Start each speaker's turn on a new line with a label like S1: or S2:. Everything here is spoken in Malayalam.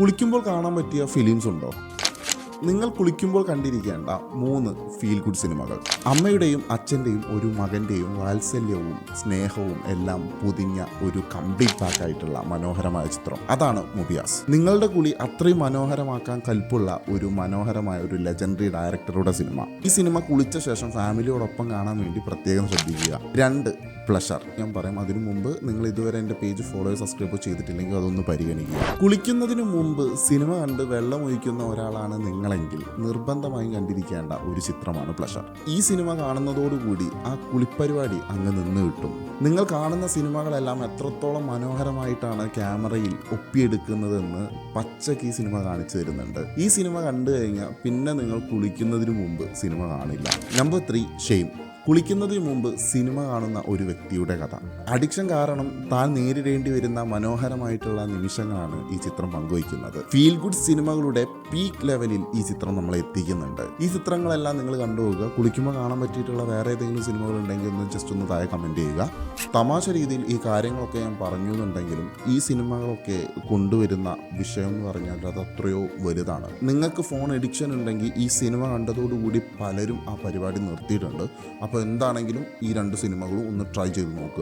S1: കുളിക്കുമ്പോൾ കാണാൻ പറ്റിയ ഫിലിംസ് ഉണ്ടോ? നിങ്ങൾ കുളിക്കുമ്പോൾ കണ്ടിരിക്കേണ്ട മൂന്ന് ഫീൽ ഗുഡ് സിനിമകൾ അമ്മയുടെയും അച്ഛന്റെയും ഒരു മകന്റെയും വാത്സല്യവും സ്നേഹവും എല്ലാം പൊതിഞ്ഞ ഒരു കംപ്ലീറ്റ് പാക്ക് ആയിട്ടുള്ള മനോഹരമായ ചിത്രം. അതാണ് മുബിയാസ്. നിങ്ങളുടെ കുളി അത്രയും മനോഹരമാക്കാൻ കൽപ്പുള്ള ഒരു മനോഹരമായ ഒരു ലെജൻഡറി ഡയറക്ടറുടെ സിനിമ ഈ സിനിമ കുളിച്ച ശേഷം ഫാമിലിയോടൊപ്പം കാണാൻ വേണ്ടി പ്രത്യേകം ശ്രദ്ധിക്കുക. രണ്ട് പ്ലഷർ ഞാൻ പറയാം അതിനു മുമ്പ് നിങ്ങൾ ഇതുവരെ എന്റെ പേജ് ഫോളോ സബ്സ്ക്രൈബ് ചെയ്തിട്ടില്ലെങ്കിൽ അതൊന്ന് പരിഗണിക്കുക. കുളിക്കുന്നതിന് മുമ്പ് സിനിമ കണ്ട് വെള്ളം ഒഴിക്കുന്ന ഒരാളാണ് നിങ്ങളെങ്കിൽ നിർബന്ധമായും കണ്ടിരിക്കേണ്ട ഒരു ചിത്രമാണ് പ്ലഷർ ഈ സിനിമ കാണുന്നതോടുകൂടി ആ കുളിപ്പരിപാടി അങ്ങ് നിന്ന് കിട്ടും. നിങ്ങൾ കാണുന്ന സിനിമകളെല്ലാം എത്രത്തോളം മനോഹരമായിട്ടാണ് ക്യാമറയിൽ ഒപ്പിയെടുക്കുന്നതെന്ന് പച്ചക്ക് ഈ സിനിമ കാണിച്ചു തരുന്നുണ്ട്. ഈ സിനിമ കണ്ടു കഴിഞ്ഞാൽ പിന്നെ നിങ്ങൾ കുളിക്കുന്നതിന് മുമ്പ് സിനിമ കാണില്ല. നമ്പർ ത്രീ ഷെയിം കുളിക്കുന്നതിന് മുമ്പ് സിനിമ കാണുന്ന ഒരു വ്യക്തിയുടെ കഥ. അഡിക്ഷൻ കാരണം താൻ നേരിടേണ്ടി വരുന്ന മനോഹരമായിട്ടുള്ള നിമിഷങ്ങളാണ് ഈ ചിത്രം പങ്കുവയ്ക്കുന്നത്. ഫീൽ ഗുഡ് സിനിമകളുടെ പീക്ക് ലെവലിൽ ഈ ചിത്രം നമ്മളെ എത്തിക്കുന്നുണ്ട്. ഈ ചിത്രങ്ങളെല്ലാം നിങ്ങൾ കണ്ടുപോകുക കുളിക്കുമ്പോൾ കാണാൻ പറ്റിയിട്ടുള്ള വേറെ ഏതെങ്കിലും സിനിമകൾ ഉണ്ടെങ്കിൽ ഒന്ന് ജസ്റ്റ് ഒന്ന് താഴെ കമന്റ് ചെയ്യുക. തമാശ രീതിയിൽ ഈ കാര്യങ്ങളൊക്കെ ഞാൻ പറഞ്ഞു എന്നുണ്ടെങ്കിലും ഈ സിനിമകളൊക്കെ കൊണ്ടുവരുന്ന വിഷയം എന്ന് പറഞ്ഞാൽ അത് അത്രയോ വലുതാണ്. നിങ്ങൾക്ക് ഫോൺ എഡിക്ഷൻ ഉണ്ടെങ്കിൽ ഈ സിനിമ കണ്ടതോടുകൂടി പലരും ആ പരിപാടി നിർത്തിയിട്ടുണ്ട്. അപ്പോൾ എന്താണെങ്കിലും ഈ രണ്ട് സിനിമകളും ഒന്ന് ട്രൈ ചെയ്ത് നോക്കുക.